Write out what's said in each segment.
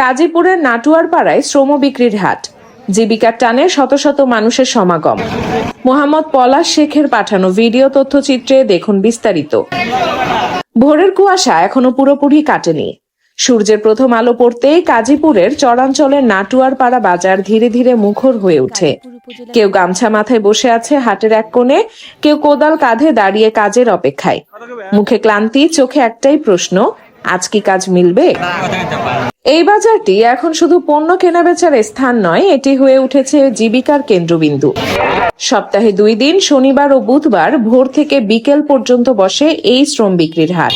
কাজীপুরের নাটুয়ার পাড়ায় শ্রম বিক্রির হাট। জীবিকার টানে শত শত মানুষের সমাগম। মোহাম্মদ পলাশ শেখের পাঠানো ভিডিও তথ্যচিত্রে দেখুন বিস্তারিত। ভোরের কুয়াশা এখনও পুরোপুরি কাটেনি। সূর্যের প্রথম আলো পড়তেই কাজীপুরের চরাঞ্চলের নাটুয়ার পাড়া বাজার ধীরে ধীরে মুখর হয়ে ওঠে। কেউ গামছা মাথায় বসে আছে হাটের এক কোণে, কেউ কোদাল কাঁধে দাঁড়িয়ে কাজের অপেক্ষায়। মুখে ক্লান্তি, চোখে একটাই প্রশ্ন আজ কি কাজ মিলবে? এই বাজারটি এখন শুধু পণ্য কেনাবেচার স্থান নয়, এটি হয়ে উঠেছে জীবিকার কেন্দ্রবিন্দু। সপ্তাহে দুই দিন, শনিবার ও বুধবার ভোর থেকে বিকেল পর্যন্ত বসে এই শ্রম বিক্রির হাট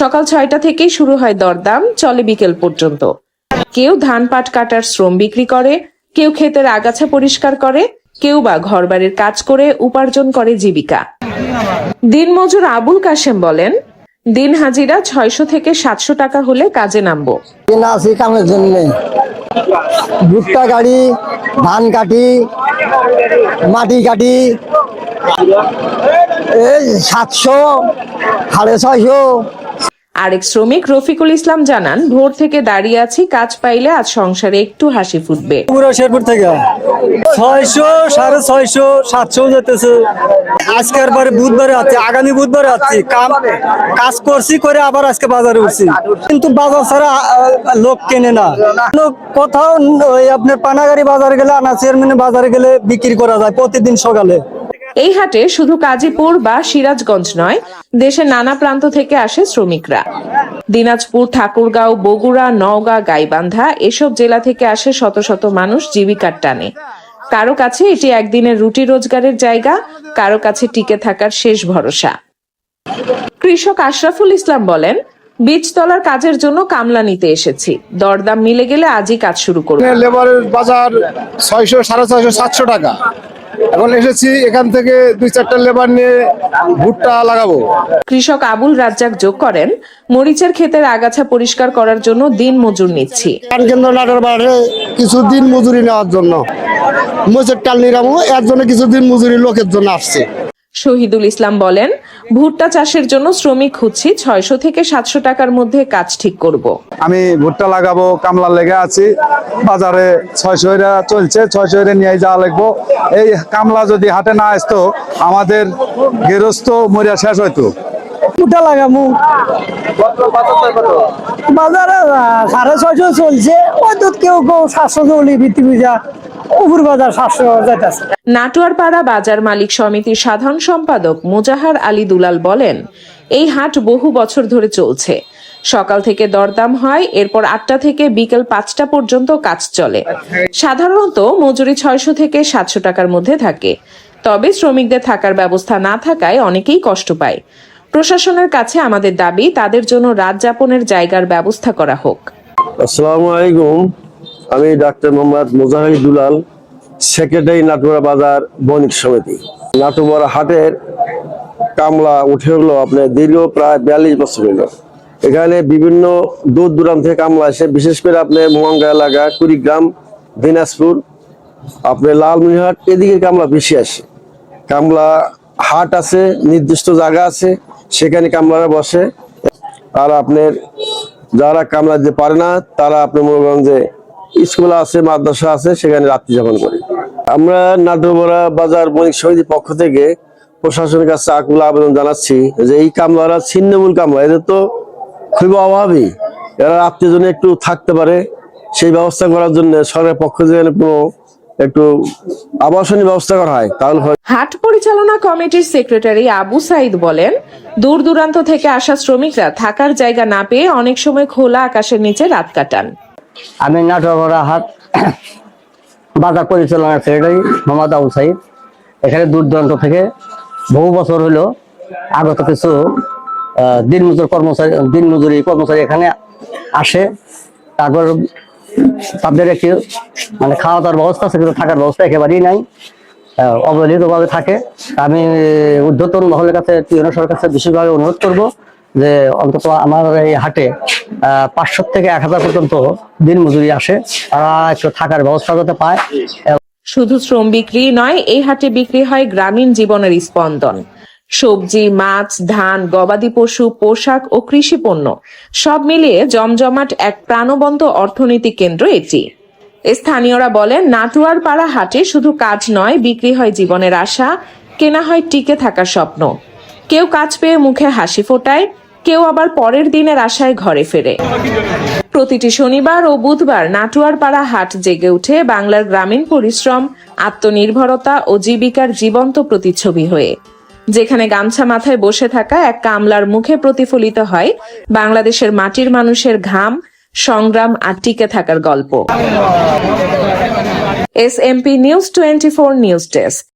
সকাল ছয়টা থেকেই শুরু হয় দরদাম, চলে বিকেল পর্যন্ত। কেউ ধান পাট কাটার শ্রম বিক্রি করে, কেউ ক্ষেতের আগাছা পরিষ্কার করে, কেউ বা ঘরবাড়ির কাজ করে উপার্জন করে জীবিকা। দিনমজুর আবুল কাশেম বলেন দিন হাজিরা ছয়শো থেকে সাতশো টাকা হলে কাজে নামবো। আছি কামের জন্য। ভুট্টা গাড়ি, ধান কাটি, মাটি কাটি, এই সাতশো, সাড়ে ছয়শো আরেক শ্রমিক রফিকুল ইসলাম জানান, ভোর থেকে দাঁড়িয়ে আছি, কাজ পাইলে আজ সংসারে একটু হাসি ফুটবে। ছয়শো, সাড়ে ছয়শো, সাতশো আজকের পরে বুধবারে আছে, আগামী বুধবারে আছি। কাম, কাজ করছি করে আবার আজকে বাজারে উঠছি। কিন্তু বাজার ছাড়া লোক কেনে না। লোক কোথাও আপনার পানাগাড়ি বাজারে গেলে, আনা চেয়ারম্যান বাজারে গেলে বিক্রি করা যায় প্রতিদিন সকালে। এই হাটে শুধু কাজীপুর বা সিরাজগঞ্জ নয়, দেশের নানা প্রান্ত থেকে আসে শ্রমিকরা। দিনাজপুর, ঠাকুরগাঁও, বগুড়া, নওগাঁ, গাইবান্ধা এসব জেলা থেকে আসে শত শত মানুষ জীবিকার টানে। কারও কাছে এটি একদিনের রুটি রোজগারের জায়গা, কারও কাছে টিকে থাকার শেষ ভরসা। কৃষক আশরাফুল ইসলাম বলেন, বীজতলার কাজের জন্য কামলা নিতে এসেছি। দরদাম মিলে গেলে আজই কাজ শুরু করব। লেবারের বাজার ছয়শো, সাড়ে ছয়শো, সাতশো টাকা। এখন এসেছি এখান থেকে দুই চারটা লেবার নিয়ে ভুট্টা লাগাবো। কৃষক আবুল রাজ্জাক যোগ করেন মরিচের ক্ষেতের আগাছা পরিষ্কার করার জন্য দিন মজুর নিচ্ছি। কেন্দ্র নাটের বাইরে কিছুদিন মজুরি নেওয়ার জন্য মরিচের টাল নিরামো এর জন্য কিছু দিন মজুরি লোকের জন্য আসছে। শহীদুল ইসলাম বলেন ভুট্টা চাষের জন্য শ্রমিক খুঁজছি ছয়শো থেকে সাতশো টাকার মধ্যে কাজ ঠিক করব। আমি ভুট্টা লাগাবো কামলা লেগে আছি। বাজারে ছয়শো এরা চলছে ছয়শো এরা নিয়ে যাওয়া লাগবো। এই কামলা যদি হাটে না আসতো আমাদের গৃহস্থ মরিয়া শেষ হইতো। পুটা লাগামু বাজারে সাড়ে ছয়শো চলছে। ওই দুধ কেউ কেউ সাতশো চলি ভিত্তি পূজা উপর বাজার সাতশো যাইতেছে। নাটোয়ারপাড়া বাজার মালিক সমিতির সাধারণ সম্পাদক মোজাহার আলী দুলাল বলেন এই হাট বহু বছর ধরে চলছে। সকাল থেকে দরদাম হয় এরপর আটটা থেকে বিকেল পাঁচটা পর্যন্ত কাজ চলে। সাধারণত মজুরি ছয়শো থেকে সাতশো টাকার মধ্যে থাকে। তবে শ্রমিকদের থাকার ব্যবস্থা না থাকায় অনেকেই কষ্ট পায়। প্রশাসনের কাছে আমাদের দাবি তাদের জন্য রাত যাপনের জায়গার ব্যবস্থা করা হোক। আসসালামু আলাইকুম। আমি ডাক্তার মোহাম্মদ মোজাহিদ দুলাল, সেক্রেটারি নাটুরা বাজার বণিক সমিতি। নাটুমারা হাটের কামলা উঠে হলো আপনার দীর্ঘ প্রায় বিয়াল্লিশ বছর হইল। এখানে বিভিন্ন দূর দূরান্ত থেকে কামলা আসে, বিশেষ করে আপনার মোহাঙ্গা এলাকা, কুড়িগ্রাম, দিনাজপুর, আপনার লালমনিরহাট, এদিকে কামলা বেশি আসে। কামলা হাট আছে, নির্দিষ্ট জায়গা আছে, সেখানে কামলারা বসে। আর আপনার যারা কামলা দিতে পারে না, তারা আপনি মনে করেন যে স্কুল আছে, মাদ্রাসা আছে, সেখানে রাত্রি যাপন করে। আমরা নাট্যবরা বাজার বণিক সমিতির পক্ষ থেকে প্রশাসনের কাছে আকুল আবেদন জানাচ্ছি যে এই কামলারা ছিন্নমূল কামলা। এদের তো খুবই অভাবী। এরা রাত্রির জন্য একটু থাকতে পারে। সেই ব্যবস্থা করার জন্য সরকারের পক্ষ থেকে কোনো একটু আবাসনী ব্যবস্থা করা হয়, তাহলে হাট পরিচালনা কমিটির সেক্রেটারি আবু সাইদ বলেন দূর দূরান্ত থেকে আসা শ্রমিকরা থাকার জায়গা না পেয়ে অনেক সময় খোলা আকাশের নিচে রাত কাটান। আমি নাটোয়া হাট বাজার পরিচালনার সেক্রেটারি মোহাম্মদ আবু সাইদ। এখানে দূর দূরান্ত থেকে বহু বছর হলো আগত কিছু দিনমজুর কর্মচারী, দিনমজুরি কর্মচারী এখানে আসে। তারপর তাদের একটি মানে খাওয়া দাওয়ার ব্যবস্থা আছে, কিন্তু থাকার ব্যবস্থা একেবারেই নাই। অবহেলিতভাবে থাকে। আমি ঊর্ধ্বতন মহলের কাছে সরকার কাছে বিশেষভাবে অনুরোধ করব যে অন্তত আমার এই হাটে পাঁচশো থেকে এক হাজার পর্যন্ত দিন মজুরি আসে। তারা একটু থাকার ব্যবস্থা যাতে পায়। শুধু শ্রম বিক্রি নয়, এই হাটে বিক্রি হয় গ্রামীণ জীবনের স্পন্দন। সবজি, মাছ, ধান, গবাদি পশু, পোশাক ও কৃষি পণ্য সব মিলিয়ে জমজমাট এক প্রাণবন্ত অর্থনৈতিক কেন্দ্র এটি। স্থানীয়রা বলেন, নাটুয়ার পাড়া হাটে শুধু কাজ নয়, বিক্রি হয় জীবনের আশা, কেনা হয় টিকে থাকার স্বপ্ন। কেউ কাজ পেয়ে মুখে হাসি ফোটায় কেউ আবার পরের দিনের আশায় ঘরে ফেরে। প্রতিটি শনিবার ও বুধবার নাটুয়ারপাড়া হাট জেগে উঠে বাংলার গ্রামীণ পরিশ্রম, আত্মনির্ভরতা ও জীবিকার জীবন্ত প্রতিচ্ছবি হয়ে। যেখানে গামছা মাথায় বসে থাকা এক কামলার মুখে প্রতিফলিত হয় বাংলাদেশের মাটির মানুষের ঘাম, সংগ্রাম আর টিকে থাকার গল্প। S MP news twenty four news desk.